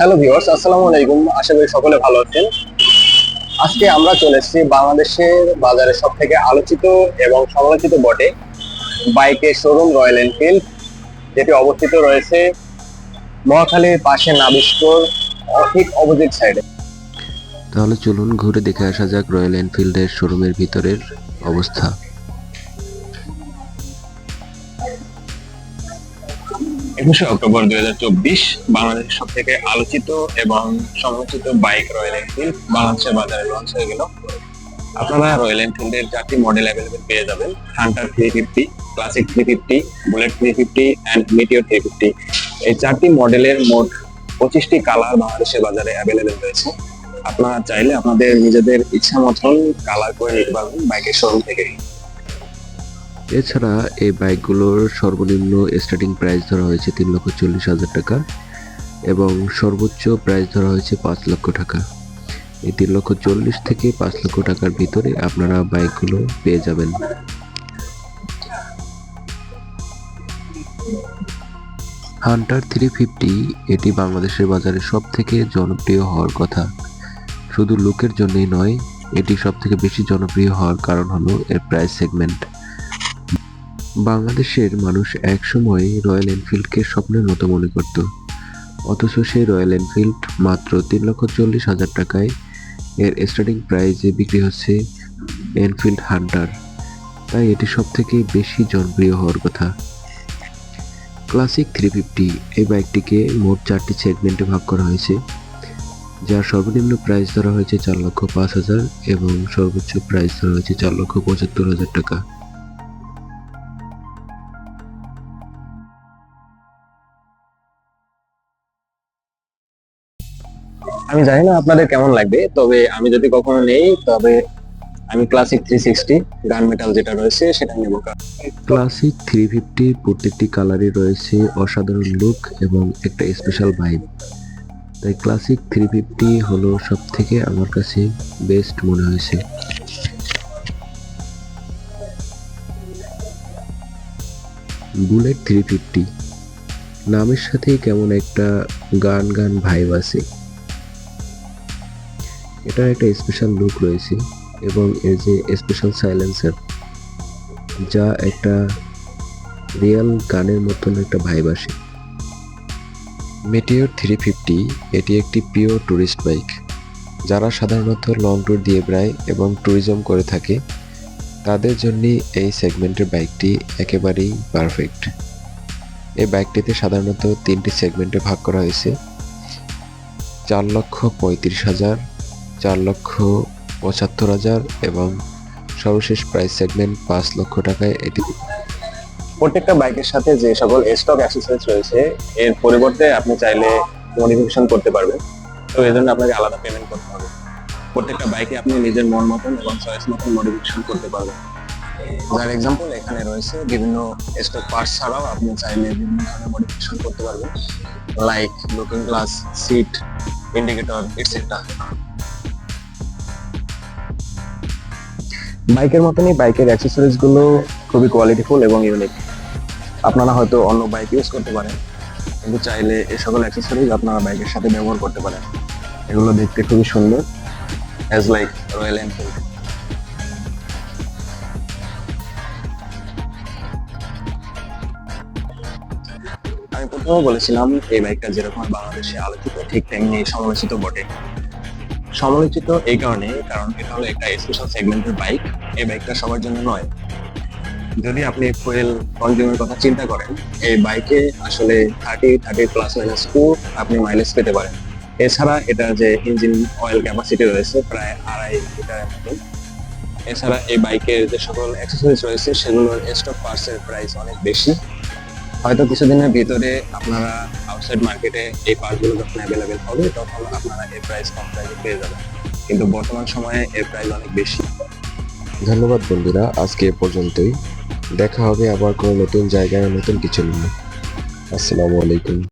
Hello viewers আসসালামু আলাইকুম। আশা করি সকলে ভালো আছেন। আজকে আমরা চলে এসেছি বাংলাদেশের বাজারে সব থেকে আলোচিত এবং সমালোচিত বটে বাইকের শোরুম রয়্যাল এনফিল্ড যেটি অবস্থিত রয়েছে মহাখালীর পাশে নাবিস্টোর ঠিক অপোজিট সাইডে তাহলে চলুন ঘুরে দেখে আসা যাক রয়্যাল এনফিল্ডের শোরুমের ভিতরের অবস্থা। একুশে অক্টোবর দুই হাজার চব্বিশ বাংলাদেশের সব থেকে আলোচিত এবং সমালোচিত বাইক রয়্যাল এনফিল্ড বাংলাদেশের বাজারে লঞ্চ হয়ে গেল। আপনারা রয়্যাল এনফিল্ডের চারটি মডেল অ্যাভেলেবেল পেয়ে যাবেন। Hunter three fifty Classic three fifty Bullet three fifty and Meteor three fifty এই চারটি মডেলের মোট পঁচিশটি কালার বাংলাদেশের বাজারে অ্যাভেলেবেল রয়েছে। আপনারা চাইলে আপনাদের নিজেদের ইচ্ছা মতন কালার করে নিতে পারবেন বাইকের শোরুম থেকে এছাড়া এই বাইকগুলোর সর্বনিম্ন স্টার্টিং প্রাইস ধরা হয়েছে তিন লক্ষ চল্লিশ হাজার টাকা এবং সর্বোচ্চ প্রাইস ধরা হয়েছে পাঁচ লক্ষ টাকা। এই তিন লক্ষ চল্লিশ থেকে পাঁচ লক্ষ টাকার ভিতরে আপনারা বাইকগুলো পেয়ে যাবেন। হান্টার থ্রি ফিফটি এটি বাংলাদেশের বাজারে সব থেকে জনপ্রিয় হওয়ার কথা। শুধু লুকের জন্যই নয়, এটি সব থেকে বেশি জনপ্রিয় হওয়ার কারণ হলো এর প্রাইস সেগমেন্ট বাংলাদেশের মানুষ একসময় রয়্যাল এনফিল্ডকে স্বপ্নের মতো মনে করত। অথচ সেই রয়্যাল এনফিল্ড মাত্র তিন লক্ষ চল্লিশ হাজার টাকায় এর স্টার্টিং প্রাইজে বিক্রি হচ্ছে এনফিল্ড হান্টার। তাই এটি সব থেকে বেশি জনপ্রিয় হওয়ার কথা। ক্লাসিক থ্রি ফিফটি এই বাইকটিকে মোট চারটি সেগমেন্টে ভাগ করা হয়েছে, যার সর্বনিম্ন প্রাইস ধরা হয়েছে চার লক্ষ পাঁচ হাজার এবং সর্বোচ্চ প্রাইস ধরা হয়েছে চার লক্ষ পঁচাত্তর হাজার টাকা। আমি জানি না আপনাদের কেমন লাগবে, তবে আমি যদি কখনো নেই, তবে আমি Classic three sixty gun metal যেটা রয়েছে, সেটা নেব। ক্লাসিক থ্রি ফিফটির প্রত্যেকটি কালারই রয়েছে, অসাধারণ লুক এবং একটা স্পেশাল ভাইব তাই ক্লাসিক থ্রি ফিফটি হলো সব থেকে আমার কাছে বেস্ট মনে হয়েছে। বুলেট থ্রি ফিফটি নামের সাথেই কেমন একটা গান গান ভাইব আছে। এটার একটা স্পেশাল লুক রয়েছে এবং এর যে স্পেশাল সাইলেন্সার যা একটা রিয়েল গানের মতন একটা ভাইব আসে। মেটিওর থ্রি ফিফটি এটি একটি পিওর ট্যুরিস্ট বাইক যারা সাধারণত লং ট্যুর দিয়ে বেড়ায় এবং ট্যুরিজম করে থাকে, তাদের জন্য এই সেগমেন্টের বাইকটি একেবারেই পারফেক্ট এই বাইকটিতে সাধারণত তিনটি সেগমেন্টে ভাগ করা হয়েছে, চার লক্ষ পঁয়ত্রিশ হাজার চার লক্ষ পঁচাত্তর হাজার এবং সর্বশেষ প্রাইস সেগমেন্ট পাঁচ লক্ষ টাকায় এটি। প্রত্যেকটা বাইকের সাথে যে সকল স্টক অ্যাক্সেসরিজ রয়েছে, এর পরিবর্তে আপনি চাইলে মডিফিকেশন করতে পারবেন। তো এই জন্য আপনাকে আলাদা পেমেন্ট করতে হবে। প্রত্যেকটা বাইকে আপনি নিজের মন মতন এবং চয়েস মতন মডিফিকেশন করতে পারবেন। যার এক্সাম্পল এখানে রয়েছে, বিভিন্ন স্টক পার্টস ছাড়াও আপনি চাইলে বিভিন্ন ধরনের মডিফিকেশন করতে পারবেন। Like looking glass seat indicator etcetera বাইকের মতনই বাইকের অ্যাক্সেসরিজগুলো খুবই কোয়ালিটিফুল এবং ইউনিক আপনারা হয়তো অন্য বাইক ইউজ করতে পারেন, কিন্তু চাইলে এই সকল অ্যাক্সেসরিজ আপনারা বাইকের সাথে ব্যবহার করতে পারেন। এগুলো দেখতে খুবই সুন্দর অ্যাজ লাইক রয়্যাল এনফিল্ড আমি প্রথমে বলেছিলাম, এই বাইকটা যেরকম বাংলাদেশে আলোচিত, ঠিক তেমনি সমালোচিত বটে। সমালোচিত এই কারণে, কারণ এটা হলো একটা স্পেশাল সেগমেন্টের বাইক এই বাইকটা সবার জন্য নয়। যদি আপনি ফুয়েল কনজিউমের কথা চিন্তা করেন, এই বাইকে আসলে thirty thirty plus minus two আপনি মাইলেজ পেতে পারেন। এছাড়া এটার যে ইঞ্জিন অয়েল ক্যাপাসিটি রয়েছে, প্রায় আড়াই লিটারের মতো। এছাড়া এই বাইকের যে সকল অ্যাক্সেসরিজ রয়েছে, সেগুলোর স্টক পার্টসের প্রাইস অনেক বেশি। হয়তো কিছুদিনের ভিতরে আপনারা আউটসাইড মার্কেটে এই পার্টগুলো যখন অ্যাভেলেবেল হবে, তখন আপনারা এর প্রাইস কম প্রাইসে পেয়ে যাবেন। কিন্তু বর্তমান সময়ে এর প্রাইস অনেক বেশি। ধন্যবাদ বন্ধুরা, আজকে এ পর্যন্তই। দেখা হবে আবার কোনো নতুন জায়গায় নতুন কিছু নিয়ে। আসসালামু আলাইকুম।